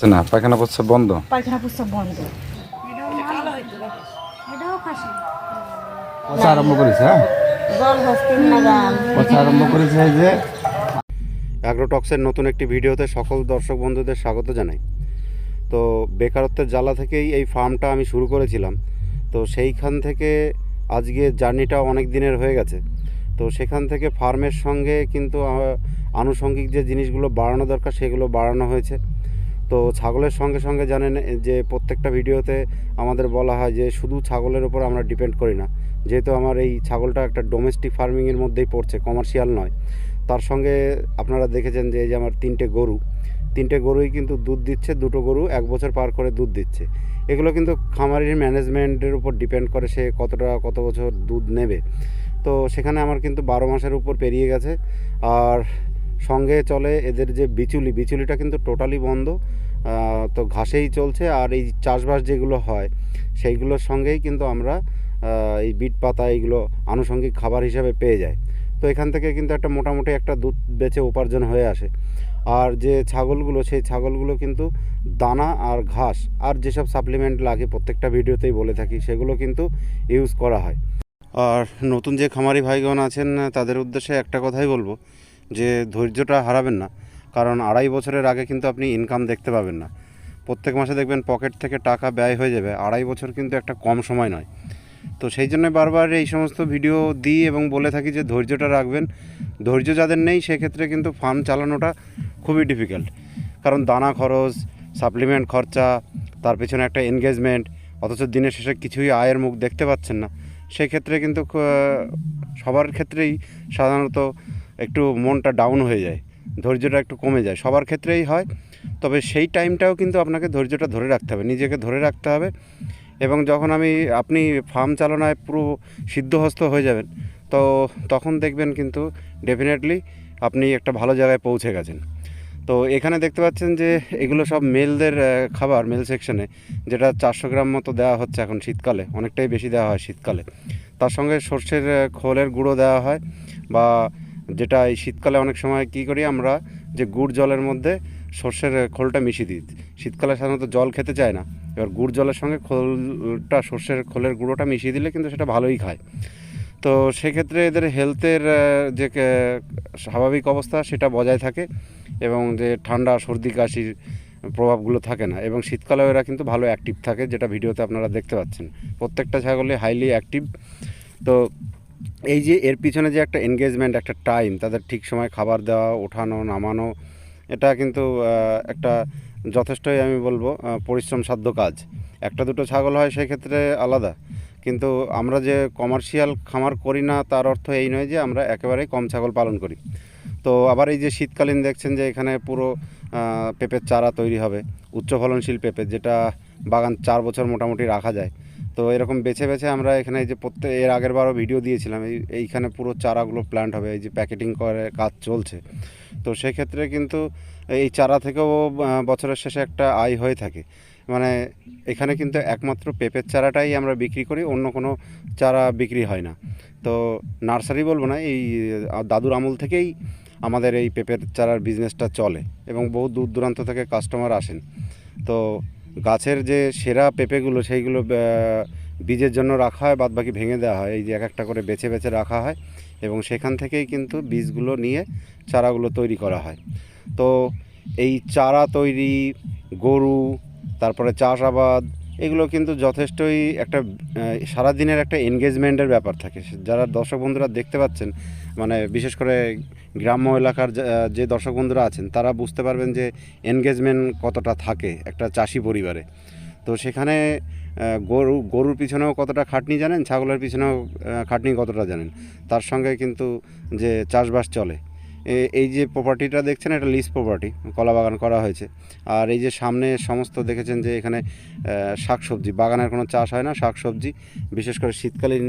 আচ্ছা না পায়খানা প্রস্রাব বন্ধ? পায়খানা প্রস্রাব বন্ধ। এটাও আরম্ভ করেছে হ্যাঁ? পচা আরম্ভ করেছে যে। অ্যাগ্রোটক্সের নতুন একটি ভিডিওতে সকল দর্শক বন্ধুদের স্বাগত জানাই। তো বেকারত্বের জ্বালা থেকেই এই ফার্মটা আমি শুরু করেছিলাম। তো সেইখান থেকে আজকে জার্নিটা অনেক দিনের হয়ে গেছে। তো সেখান থেকে ফার্মের সঙ্গে কিন্তু আনুষঙ্গিক যে জিনিসগুলো বাড়ানো দরকার সেগুলো বাড়ানো হয়েছে। তো ছাগলের সঙ্গে সঙ্গে জানেন যে প্রত্যেকটা ভিডিওতে আমাদের বলা হয় যে শুধু ছাগলের উপর আমরা ডিপেন্ড করি না। যেহেতু আমার এই ছাগলটা একটা ডোমেস্টিক ফার্মিংয়ের মধ্যেই পড়ছে কমার্শিয়াল নয়। তার সঙ্গে আপনারা দেখেছেন যে এই যে আমার তিনটে গরু, তিনটে গরুই কিন্তু দুধ দিচ্ছে, দুটো গরু এক বছর পার করে দুধ দিচ্ছে। এগুলো কিন্তু খামারির ম্যানেজমেন্টের উপর ডিপেন্ড করে সে কতটা, কত বছর দুধ নেবে। তো সেখানে আমার কিন্তু বারো মাসের উপর পেরিয়ে গেছে। আর সঙ্গে চলে এদের যে বিচুলি, বিচুলিটা কিন্তু টোটালি বন্ধ। তো ঘাসেই চলছে আর এই চাষবাস যেগুলো হয়, সেইগুলোর সঙ্গেই কিন্তু আমরা এই বিট পাতা এইগুলো আনুষঙ্গিক খাবার হিসাবে পেয়ে যাই। তো এখান থেকে কিন্তু একটা মোটামুটি একটা দুধ বেচে উপার্জন হয়ে আসে। আর যে ছাগলগুলো, সেই ছাগলগুলো কিন্তু দানা আর ঘাস আর যেসব সাপ্লিমেন্ট লাগে প্রত্যেকটা ভিডিওতেই বলে থাকি, সেগুলো কিন্তু ইউজ করা হয়। আর নতুন যে খামারি ভাইগণ আছেন, তাদের উদ্দেশ্যে একটা কথাই বলব যে ধৈর্যটা হারাবেন না। কারণ আড়াই বছরের আগে কিন্তু আপনি ইনকাম দেখতে পাবেন না। প্রত্যেক মাসে দেখবেন পকেট থেকে টাকা ব্যয় হয়ে যাবে। আড়াই বছর কিন্তু একটা কম সময় নয়। তো সেই জন্য বারবার এই সমস্ত ভিডিও দিই এবং বলে থাকি যে ধৈর্যটা রাখবেন। ধৈর্য যাদের নেই, সেক্ষেত্রে কিন্তু ফার্ম চালানোটা খুবই ডিফিকাল্ট কারণ দানা খরচ সাপ্লিমেন্ট খরচা, তার পেছনে একটা এনগেজমেন্ট অথচ দিনের শেষে কিছুই আয়ের মুখ দেখতে পাচ্ছেন না। সেক্ষেত্রে কিন্তু সবার ক্ষেত্রেই সাধারণত একটু মনটা ডাউন হয়ে যায়, ধৈর্যটা একটু কমে যায়। সবার ক্ষেত্রেই হয়, তবে সেই টাইমটাও কিন্তু আপনাকে ধৈর্যটা ধরে রাখতে হবে, নিজেকে ধরে রাখতে হবে। এবং যখন আমি, আপনি ফার্ম চালনায় পুরো সিদ্ধহস্ত হয়ে যাবেন, তো তখন দেখবেন কিন্তু ডেফিনেটলি আপনি একটা ভালো জায়গায় পৌঁছে গেছেন। তো এখানে দেখতে পাচ্ছেন যে, এগুলো সব মেলদের খাবার, মেল সেকশনে যেটা চারশো গ্রাম মতো দেওয়া হচ্ছে এখন শীতকালে, অনেকটাই বেশি দেওয়া হয় শীতকালে। তার সঙ্গে সর্ষের খোলের গুঁড়ো দেওয়া হয়, বা যেটা এই শীতকালে অনেক সময় কী করি আমরা, যে গুড় জলের মধ্যে সর্ষের খোলটা মিশিয়ে দিই। শীতকালে সাধারণত জল খেতে চায় না। এবার গুড় জলের সঙ্গে খোলটা, সর্ষের খোলের গুঁড়োটা মিশিয়ে দিলে কিন্তু সেটা ভালোই খায়। তো সেক্ষেত্রে এদের হেলথের যে স্বাভাবিক অবস্থা সেটা বজায় থাকে এবং যে ঠান্ডা, সর্দি, কাশির প্রভাবগুলো থাকে না। এবং শীতকালেও এরা কিন্তু ভালো অ্যাক্টিভ থাকে, যেটা ভিডিওতে আপনারা দেখতে পাচ্ছেন। প্রত্যেকটা ছাগলে হাইলি অ্যাক্টিভ তো এই যে এর পিছনে যে একটা এনগেজমেন্ট একটা টাইম তাদের ঠিক সময় খাবার দেওয়া, ওঠানো, নামানো, এটা কিন্তু একটা যথেষ্টই আমি বলব পরিশ্রম সাধ্য কাজ। একটা দুটো ছাগল হয় সেক্ষেত্রে আলাদা। কিন্তু আমরা যে কমার্শিয়াল খামার করি না, তার অর্থ এই নয় যে আমরা একেবারেই কম ছাগল পালন করি। তো আবার এই যে শীতকালীন দেখছেন যে এখানে পুরো পেঁপের চারা তৈরি হবে উচ্চ ফলনশীল পেঁপে, যেটা বাগান চার বছর মোটামুটি রাখা যায়। তো এরকম বেছে বেছে আমরা এখানে যে প্রত্যেক এর আগের বারও ভিডিও দিয়েছিলাম, এই, এইখানে পুরো চারাগুলো প্ল্যান্ট হবে, এই যে প্যাকেটিং করে কাজ চলছে। তো সেক্ষেত্রে কিন্তু এই চারা থেকেও বছরের শেষে একটা আয় হয়ে থাকে। মানে এখানে কিন্তু একমাত্র পেঁপের চারাটাই আমরা বিক্রি করি, অন্য কোনো চারা বিক্রি হয় না। তো নার্সারি বলব না, এই দাদুর আমল থেকেই আমাদের এই পেঁপের চারার বিজনেসটা চলে এবং বহু দূর দূরান্ত থেকে কাস্টমার আসেন। তো গাছের যে সেরা পেঁপেগুলো, সেইগুলো বীজের জন্য রাখা হয় বাদ বাকি ভেঙে দেওয়া হয়। এই যে এক একটা করে বেছে বেছে রাখা হয় এবং সেখান থেকেই কিন্তু বীজগুলো নিয়ে চারাগুলো তৈরি করা হয়। তো এই চারা তৈরি, গরু, তারপরে চাষাবাদ, এগুলো কিন্তু যথেষ্টই একটা সারাদিনের একটা এনগেজমেন্টের ব্যাপার থাকে। যারা দর্শক বন্ধুরা দেখতে পাচ্ছেন মানে বিশেষ করে গ্রাম্য এলাকার যে দর্শক বন্ধুরা আছেন, তারা বুঝতে পারবেন যে এনগেজমেন্ট কতটা থাকে একটা চাষি পরিবারে। তো সেখানে গরু, গরুর পিছনেও কতটা খাটনি জানেন, ছাগলের পিছনেও খাটনি কতটা জানেন। তার সঙ্গে কিন্তু যে চাষবাস চলে। এই যে প্রপার্টিটা দেখছেন, এটা লিস প্রপার্টি কলা বাগান করা হয়েছে। আর এই যে সামনে সমস্ত দেখেছেন যে এখানে শাক শাকসবজি, বাগানের কোনো চাষ হয় না, শাকসবজি, বিশেষ করে শীতকালীন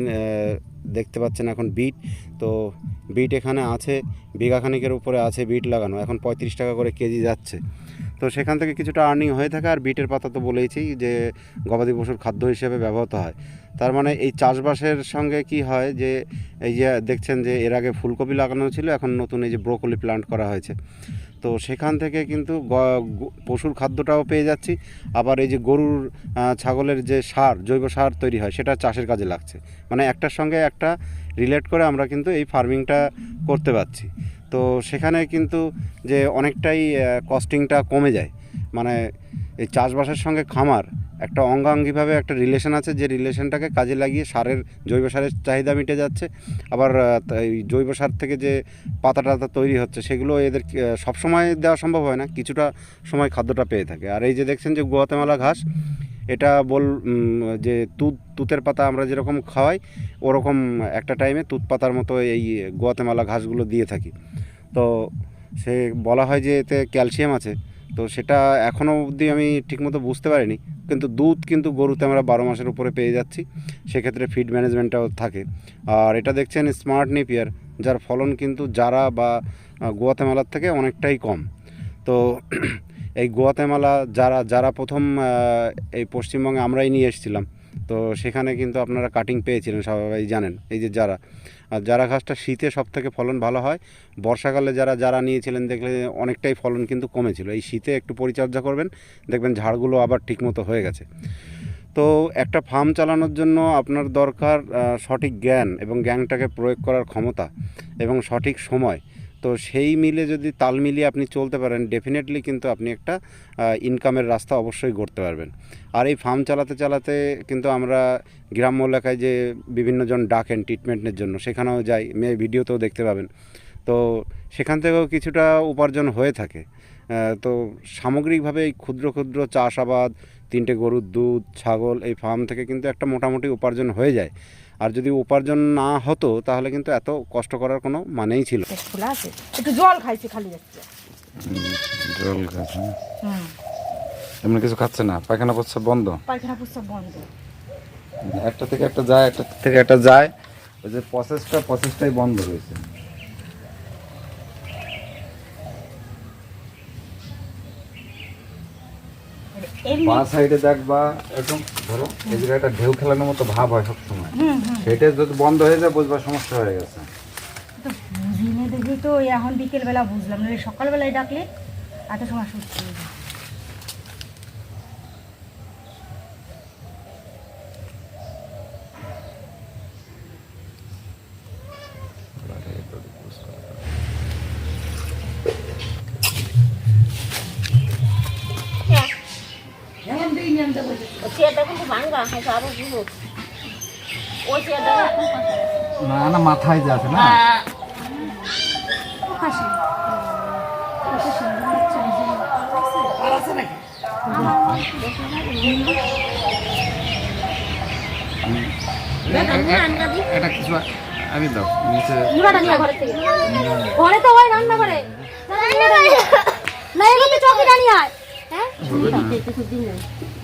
দেখতে পাচ্ছেন এখন বিট। তো বিট এখানে আছে বিঘাখানিকের উপরে আছে বিট লাগানো, এখন পঁয়ত্রিশ টাকা করে কেজি যাচ্ছে। তো সেখান থেকে কিছুটা আর্নিং হয়ে থাকে, আর বিটের পাতা তো বলেইছি যে গবাদি পশুর খাদ্য হিসেবে ব্যবহৃত হয়। তার মানে এই চাষবাসের সঙ্গে কি হয় যে, এই যে দেখছেন যে এর আগে ফুলকপি লাগানো ছিল, এখন নতুন এই যে ব্রোকলি প্লান্ট করা হয়েছে। তো সেখান থেকে কিন্তু পশুর খাদ্যটাও পেয়ে যাচ্ছি। আবার এই যে গরুর ছাগলের যে সার, জৈব সার তৈরি হয়, সেটা চাষের কাজে লাগছে। মানে একটার সঙ্গে একটা রিলেট করে আমরা কিন্তু এই ফার্মিংটা করতে পারছি। তো সেখানে কিন্তু যে অনেকটাই কস্টিংটা কমে যায়। মানে এই চাষবাসের সঙ্গে খামার, একটা অঙ্গাঙ্গিভাবে একটা রিলেশন আছে, যে রিলেশনটাকে কাজে লাগিয়ে সারের, জৈব সারের চাহিদা মিটে যাচ্ছে। আবার এই জৈব সার থেকে যে পাতা টাতা তৈরি হচ্ছে, সেগুলো এদের সবসময় দেওয়া সম্ভব হয় না, কিছুটা সময় খাদ্যটা পেয়ে থাকে। আর এই যে দেখছেন যে গুয়াতেমালা ঘাস, এটা বল যে তুত, তুতের পাতা আমরা যেরকম খাওয়াই, ওরকম একটা টাইমে তুত পাতার মতো এই গুয়াতেমালা ঘাসগুলো দিয়ে থাকি। তো সে বলা হয় যে এতে ক্যালসিয়াম আছে। তো সেটা এখনও অবধি আমি ঠিকমতো বুঝতে পারিনি। কিন্তু দুধ কিন্তু গরুতে আমরা বারো মাসের উপরে পেয়ে যাচ্ছি। সেক্ষেত্রে ফিড ম্যানেজমেন্টটাও থাকে। আর এটা দেখছেন স্মার্ট নেপিয়ার যার ফলন কিন্তু যারা বা গুয়াতেমালার থেকে অনেকটাই কম। তো এই গুয়াতেমালা যারা যারা প্রথম এই পশ্চিমবঙ্গে আমরাই নিয়ে এসেছিলাম। তো সেখানে কিন্তু আপনারা কাটিং পেয়েছিলেন সবাই জানেন। এই যে যারা আর যারা ঘাসটা শীতে সব থেকে ফলন ভালো হয়, বর্ষাকালে যারা যারা নিয়েছিলেন দেখলে অনেকটাই ফলন কিন্তু কমেছিল। এই শীতে একটু পরিচর্যা করবেন, দেখবেন ঝাড়গুলো আবার ঠিকমতো হয়ে গেছে। তো একটা ফার্ম চালানোর জন্য আপনার দরকার সঠিক জ্ঞান এবং জ্ঞানটাকে প্রয়োগ করার ক্ষমতা এবং সঠিক সময়। তো সেই মিলে যদি তাল মিলিয়ে আপনি চলতে পারেন ডেফিনেটলি কিন্তু আপনি একটা ইনকামের রাস্তা অবশ্যই গড়তে পারবেন। আর এই ফার্ম চালাতে চালাতে কিন্তু আমরা গ্রাম্য এলাকায় যে বিভিন্নজন ডাকেন ট্রিটমেন্টের জন্য, সেখানেও যাই মেয়ে ভিডিওতেও দেখতে পাবেন। তো সেখান থেকেও কিছুটা উপার্জন হয়ে থাকে। তো সামগ্রিকভাবে এই ক্ষুদ্র ক্ষুদ্র চাষাবাদ, তিনটে গরুর দুধ, ছাগল, এই ফার্ম থেকে কিন্তু একটা মোটামুটি উপার্জন হয়ে যায়। আর যদি উপার্জন না হতো তাহলে কিন্তু এত কষ্ট করার কোনো মানেই ছিল খোলা আছে। একটু জল খাইছে খালি যাচ্ছে জল খাচ্ছে এমনি কিছু খাচ্ছে না? পায়খানা পড়ছে বন্ধ? পায়খানা পুস্তক বন্ধ। একটা থেকে একটা যায় একটা থেকে একটা যায়। ওই যে প্রসেসটা প্রসেসটাই বন্ধ রয়েছে বাঁ সাইডে দেখবা একদম ধরো এই জায়গায় একটা ঢেউ খেলানোর মতো ভাব হয় সবসময়। সেটা যদি বন্ধ হয়ে যায় বুঝবা সমস্যা হয়ে গেছে। বুঝিনি দেখি তো এখন বিকেলবেলা বুঝলাম না সকালবেলায় ডাকলে এত সময় সুস্থ হয়ে না না মাথায় যে আছে না এটা কিছু আমি দাও নিচে ঘরে ঘরে তো রান্না করে না এগুলো চকি হ্যাঁ নেই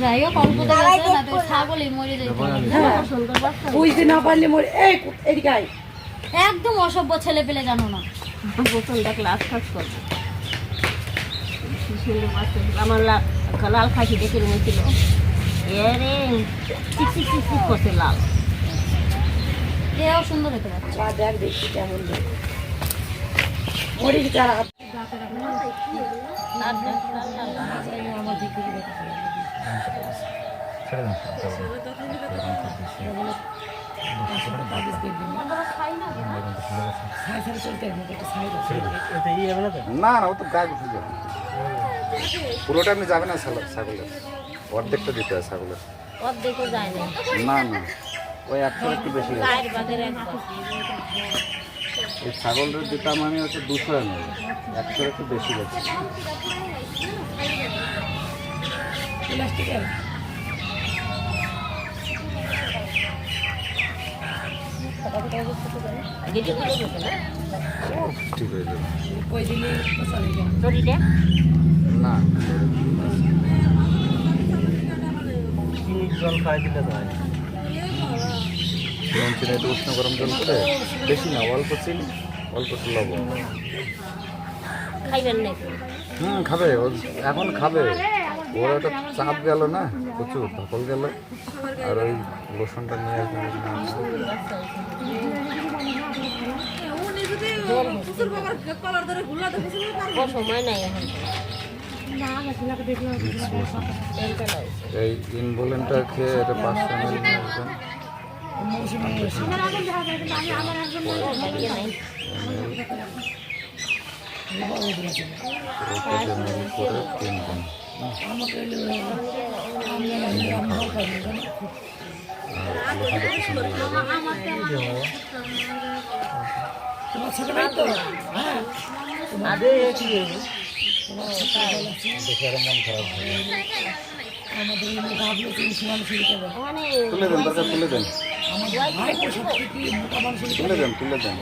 যাই হোক অল্প ছাগলই মরে যাইতে বুঝতে না পারলে মরে এই এদিকে আয়। একদম অসভ্য ছেলে পেলে জানো না। বোতলটা ক্লাস কাজ করবে। আমার লাল লাল খাসি দেখে নিয়েছিল। এরে করছে লাল। এও সুন্দর হতে পারছে। দেখ দেখি কেমন মরে গেছে না না ও তো গায়ে বসে যাবে। পুরোটা আপনি যাবে না ছাগল- ছাগলের। অর্ধেকটা দিতে হয় ছাগলের। অর্ধেকও যায় না। না না ওই একশো একটু বেশি এই ছাগলের দিতাম আমি হচ্ছে দুশো এম একশো একটু বেশি গেছে। ঠিক না জল খাই দিলে যায় নুন চিনি একটু উষ্ণ গরম জল করে বেশি না অল্প চিনি অল্প একটু লবণ। হুম খাবে। এখন খাবে। ওর একটা চাপ গেল না প্রচুর ধকল গেল। আর ওই লোশনটা নিয়ে আসবে এই ইনভোলেন্টটা খেয়ে এটা পাঁচশো এম এল ইয়ে নাই করে তিন দিন আর লোশনটা কি সুন্দর লাগে আগে কি ওখানে তুলে দেন তুলে দেন। তুলে দেন তুলে দেন।